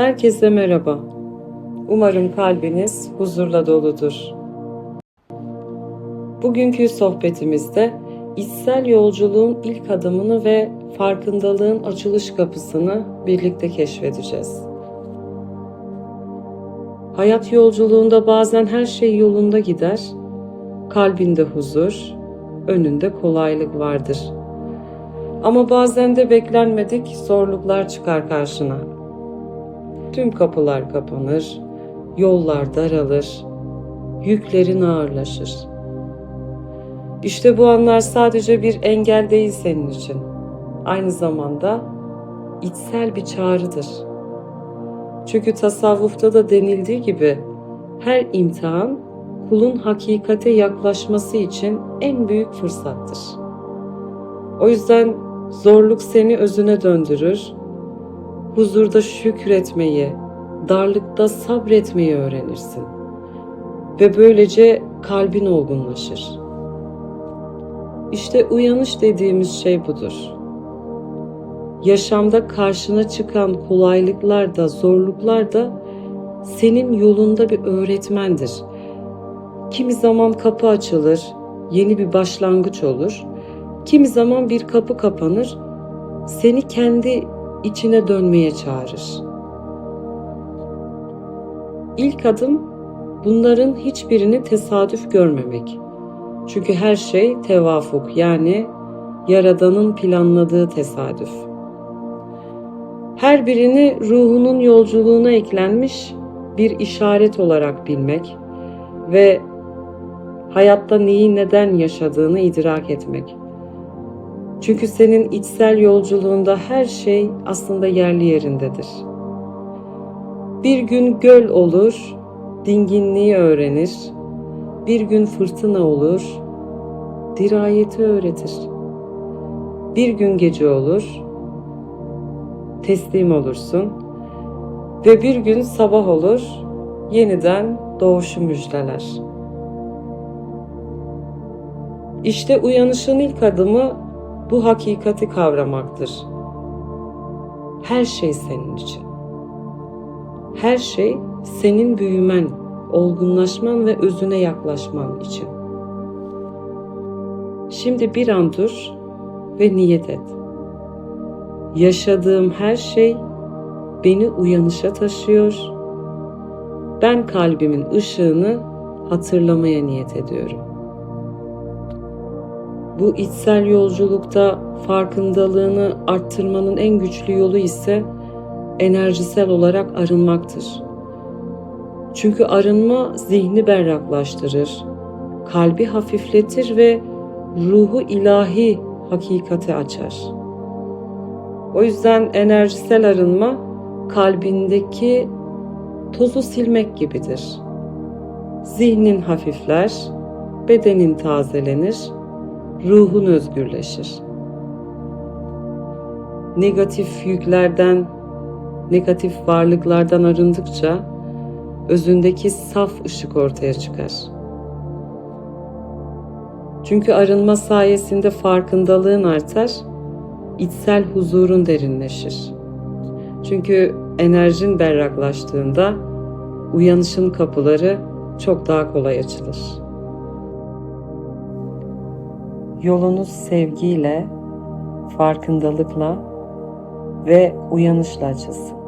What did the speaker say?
Herkese merhaba. Umarım kalbiniz huzurla doludur. Bugünkü sohbetimizde içsel yolculuğun ilk adımını ve farkındalığın açılış kapısını birlikte keşfedeceğiz. Hayat yolculuğunda bazen her şey yolunda gider, kalbinde huzur, önünde kolaylık vardır. Ama bazen de beklenmedik zorluklar çıkar karşına. Tüm kapılar kapanır, yollar daralır, yüklerin ağırlaşır. İşte bu anlar sadece bir engel değil senin için. Aynı zamanda içsel bir çağrıdır. Çünkü tasavvufta da denildiği gibi her imtihan kulun hakikate yaklaşması için en büyük fırsattır. O yüzden zorluk seni özüne döndürür, huzurda şükretmeyi, darlıkta sabretmeyi öğrenirsin. Ve böylece kalbin olgunlaşır. İşte uyanış dediğimiz şey budur. Yaşamda karşına çıkan kolaylıklar da, zorluklar da senin yolunda bir öğretmendir. Kimi zaman kapı açılır, yeni bir başlangıç olur. Kimi zaman bir kapı kapanır, seni kendi içine dönmeye çağırır. İlk adım bunların hiçbirini tesadüf görmemek. Çünkü her şey tevafuk yani Yaradan'ın planladığı tesadüf. Her birini ruhunun yolculuğuna eklenmiş bir işaret olarak bilmek ve hayatta neyi neden yaşadığını idrak etmek. Çünkü senin içsel yolculuğunda her şey aslında yerli yerindedir. Bir gün göl olur, dinginliği öğrenir. Bir gün fırtına olur, dirayeti öğretir. Bir gün gece olur, teslim olursun ve bir gün sabah olur, yeniden doğuşu müjdeler. İşte uyanışın ilk adımı bu hakikati kavramaktır. Her şey senin için. Her şey senin büyümen, olgunlaşman ve özüne yaklaşman için. Şimdi bir an dur ve niyet et. Yaşadığım her şey beni uyanışa taşıyor. Ben kalbimin ışığını hatırlamaya niyet ediyorum. Bu içsel yolculukta farkındalığını arttırmanın en güçlü yolu ise enerjisel olarak arınmaktır. Çünkü arınma zihni berraklaştırır, kalbi hafifletir ve ruhu ilahi hakikate açar. O yüzden enerjisel arınma kalbindeki tozu silmek gibidir. Zihnin hafifler, bedenin tazelenir, ruhun özgürleşir. Negatif yüklerden, negatif varlıklardan arındıkça özündeki saf ışık ortaya çıkar. Çünkü arınma sayesinde farkındalığın artar, içsel huzurun derinleşir. Çünkü enerjin berraklaştığında uyanışın kapıları çok daha kolay açılır. Yolunuz sevgiyle, farkındalıkla ve uyanışla açılsın.